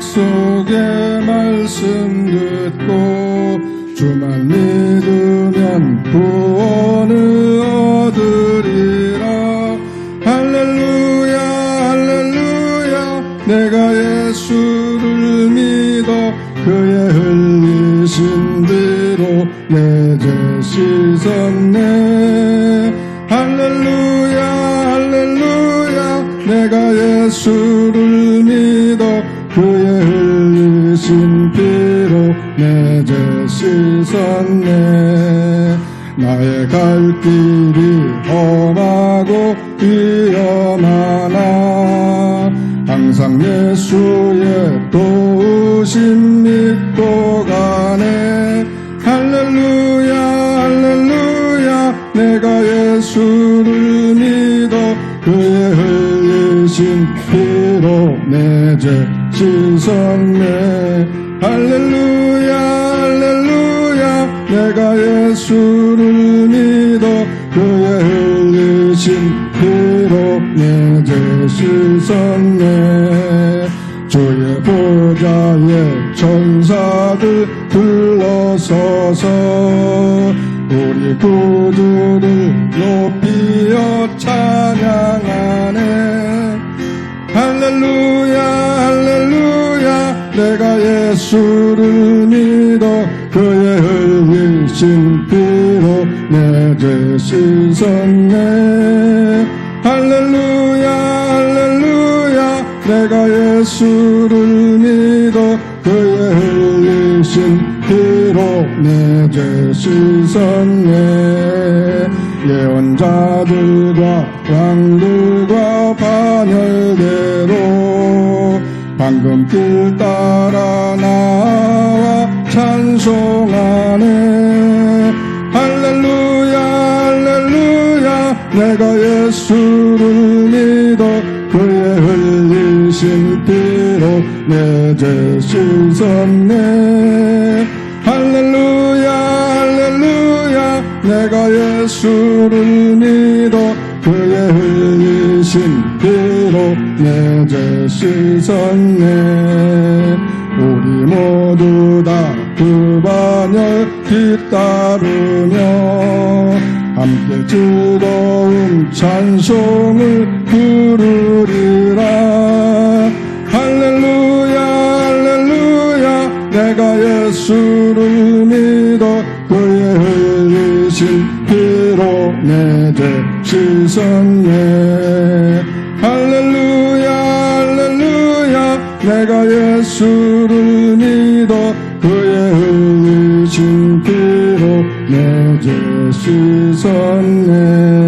약속의 말씀 듣고 주만 믿으면 구원을 얻으리라. 할렐루야 할렐루야. 내가 예수를 믿어 그의 흘리신 뒤로 내죄 씻었네 예수를 믿어 그의 흘리신 피로 내 죄 씻었네. 나의 갈 길이 험하고 위험하나. 항상 예수의 도우심 믿고 가네. 할렐루야 할렐루야. 내가 예수를 믿어 그의 흘 리신 피로 내 죄 씻었네 할렐루야 할렐루야. 내가 예수를 믿어 그의 흘리신 피로 내 죄 씻었네 주의 보좌에 천사들 불러서서 우리 구주를 내가 예수를 믿어 그의 흘리신 피로 내 죄 씻었네 할렐루야 할렐루야. 내가 예수를 믿어 그의 흘리신 피로 내 죄 씻었네 예언자들과 왕들과 길 따라 나와 찬송하네. 할렐루야 할렐루야. 내가 예수를 믿어 그의 흘리신 피로 내 죄 씻었네. 할렐루야 할렐루야. 내가 예수를 믿어 그의 흘리신 내 죄 씻었네 우리 모두 다 그 반열 뒤따르며 함께 즐거운 찬송을 부르리라. 할렐루야 할렐루야 내가 예수를 믿어 그의 흘리신 피로 내죄 씻었네 예수를 믿어 그의 흘리신 피로 내 죄 씻었네